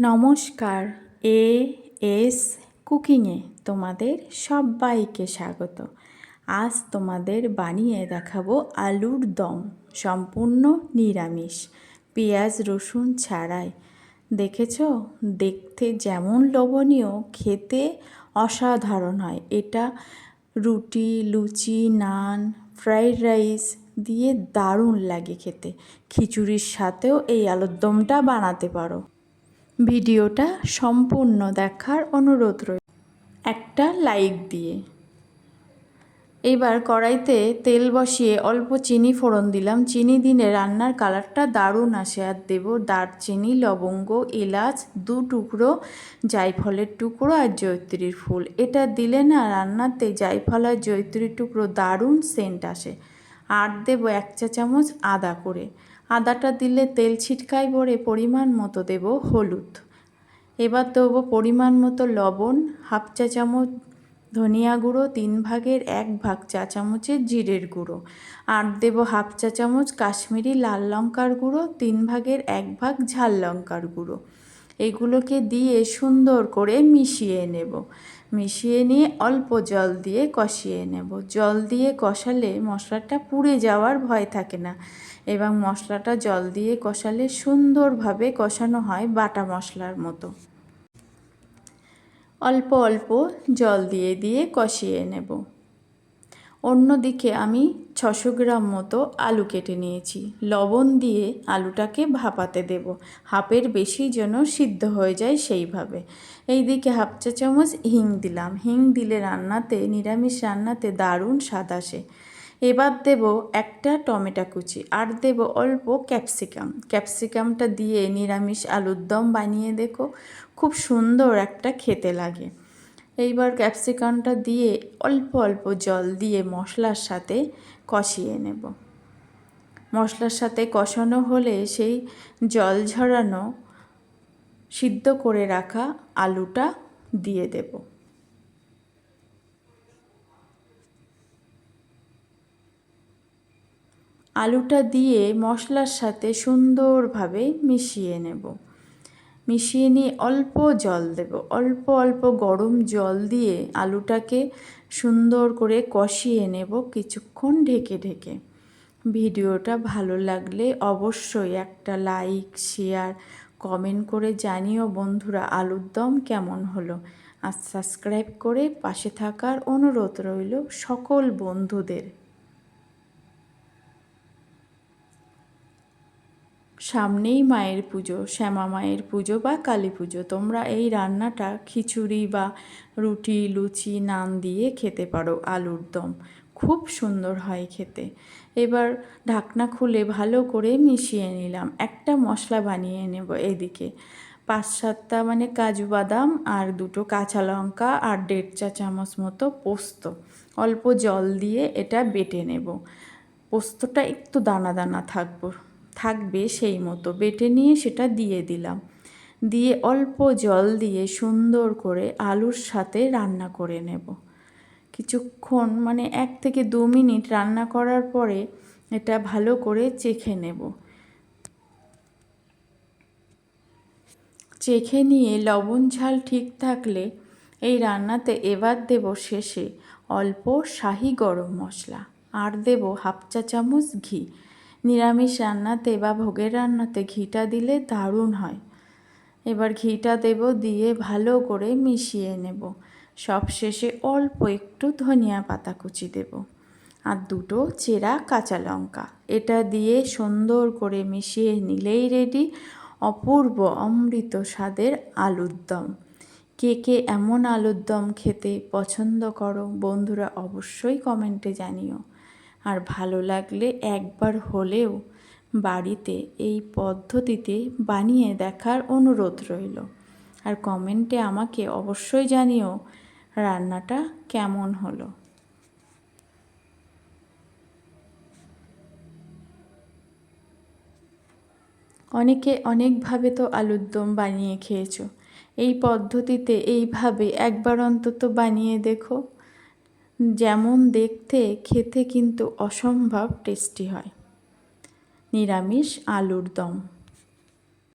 নমস্কার, A S কুকিংয়ে তোমাদের সবাইকে স্বাগত। আজ তোমাদের বানিয়ে দেখাবো আলুর দম, সম্পূর্ণ নিরামিষ, পেঁয়াজ, রসুন ছাড়াই। দেখেছ? দেখতে যেমন লোভনীয়, খেতে অসাধারণ হয়। এটা রুটি, লুচি, নান, ফ্রাইড রাইস দিয়ে দারুণ লাগে খেতে। খিচুড়ির সাথেও এই আলুর দমটা বানাতে পারো। ভিডিওটা সম্পূর্ণ দেখার অনুরোধ রইল। একটা লাইক দিয়ে। এবার কড়াইতে তেল বসিয়ে অল্প চিনি ফোড়ন দিলাম। চিনি দিলে রান্নার কালারটা দারুণ আসে। আর দেব দারচিনি, লবঙ্গ, এলাচ, দু টুকরো জায়ফলের টুকরো আর জৈত্রীর ফুল। এটা দিলে না রান্নাতে জায়ফল আর জৈত্রীর টুকরো দারুণ সেন্ট আসে। আর দেব এক চা চামচ আদা করে। আদাটা দিলে তেল ছিটকায় ভরে পরিমাণ মতো দেব হলুদ। এবার দেবো পরিমাণ মতো লবণ, হাফ চা চামচ ধনিয়া গুঁড়ো, তিন ভাগের এক ভাগ চা চামচের জিরের গুঁড়ো। আর দেব হাফ চা চামচ কাশ্মীরি লাল লঙ্কার গুঁড়ো, তিন ভাগের এক ভাগ ঝাল লঙ্কার গুঁড়ো। এগুলোকে দিয়ে সুন্দর করে মিশিয়ে নেব। মিশিয়ে নিয়ে অল্প জল দিয়ে কষিয়ে নেব। জল দিয়ে কষালে মশলাটা পুড়ে যাওয়ার ভয় থাকে না। এবং মশলাটা জল দিয়ে কষালে সুন্দরভাবে কষানো হয় বাটা মশলার মতো। অল্প অল্প জল দিয়ে দিয়ে কষিয়ে নেব। অন্যদিকে আমি ছশো গ্রাম মতো আলু কেটে নিয়েছি। লবণ দিয়ে আলুটাকে ভাপাতে দেব। হাফের বেশি যেন সিদ্ধ হয়ে যায় সেইভাবে। এই দিকে হাফ চা চামচ হিং দিলাম। হিং দিলে রান্নাতে, নিরামিষ রান্নাতে দারুণ স্বাদ আসে। এবার দেব একটা টমেটো কুচি আর দেব অল্প ক্যাপসিকাম। ক্যাপসিকামটা দিয়ে নিরামিষ আলুর দম বানিয়ে দেখো। খুব সুন্দর একটা খেতে লাগে। এইবার ক্যাপসিকামটা দিয়ে অল্প অল্প জল দিয়ে মশলার সাথে কষিয়ে নেব। মশলার সাথে কষানো হলে সেই জল ঝরানো সিদ্ধ করে রাখা আলুটা দিয়ে দেব। আলুটা দিয়ে মশলার সাথে সুন্দরভাবে মিশিয়ে নেব। মিশিয়ে নিয়ে অল্প জল দেব। অল্প অল্প গরম জল দিয়ে আলুটাকে সুন্দর করে কষিয়ে নেব কিছুক্ষণ ঢেকে ঢেকে। ভিডিওটা ভালো লাগলে অবশ্যই একটা লাইক, শেয়ার, কমেন্ট করে জানিও বন্ধুরা আলুর দম কেমন হলো। আর সাবস্ক্রাইব করে পাশে থাকার অনুরোধ রইল সকল বন্ধুদের। সামনেই মায়ের পুজো, শ্যামা মায়ের পুজো বা কালী পুজো। তোমরা এই রান্নাটা খিচুড়ি বা রুটি, লুচি, নান দিয়ে খেতে পারো, আলুর দম। খুব সুন্দর হয় খেতে। এবার ঢাকনা খুলে ভালো করে মিশিয়ে নিলাম। একটা মশলা বানিয়ে নেব এদিকে। পাঁচ সাতটা মানে কাজু বাদাম আর দুটো কাঁচা লঙ্কা আর দেড় চা চামচ মতো পোস্ত। অল্প জল দিয়ে এটা বেটে নেব। পোস্তটা একটু দানা দানা থাকব। থাকবে সেই মতো। বেটে নিয়ে সেটা দিয়ে দিলাম। দিয়ে অল্প জল দিয়ে সুন্দর করে আলুর সাথে রান্না করে নেব। কিছুক্ষণ মানে এক থেকে দু মিনিট রান্না করার পরে এটা ভালো করে চেখে নেব। চেখে নিয়ে লবণ ঝাল ঠিক থাকলে এই রান্নাতে এবার দেব শেষে অল্প শাহি গরম মশলা। আর দেব হাফ চা চামচ ঘি। নিরামিষ রান্নাতে বা ভোগের রান্নাতে ঘিটা দিলে দারুণ হয়। এবার ঘিটা দেব দিয়ে ভালো করে মিশিয়ে নেব। সব শেষে অল্প একটু ধনিয়া পাতা কুচি দেব আর দুটো চেরা কাঁচা লঙ্কা। এটা দিয়ে সুন্দর করে মিশিয়ে নিলেই রেডি অপূর্ব অমৃত স্বাদের আলুর দম। কে কে এমন আলুর দম খেতে পছন্দ করো বন্ধুরা অবশ্যই কমেন্টে জানিও। আর ভালো লাগলে একবার হলেও বাড়িতে এই পদ্ধতিতে বানিয়ে দেখার অনুরোধ রইল। আর কমেন্টে আমাকে অবশ্যই জানিও রান্নাটা কেমন হলো। অনেকে অনেকভাবে তো আলুর দম বানিয়ে খেয়েছো। এই পদ্ধতিতে এইভাবে একবার অন্তত বানিয়ে দেখো। যেমন দেখতে খেতে কিন্তু অসম্ভব টেস্টি হয়। নিরামিষ আলুর দম।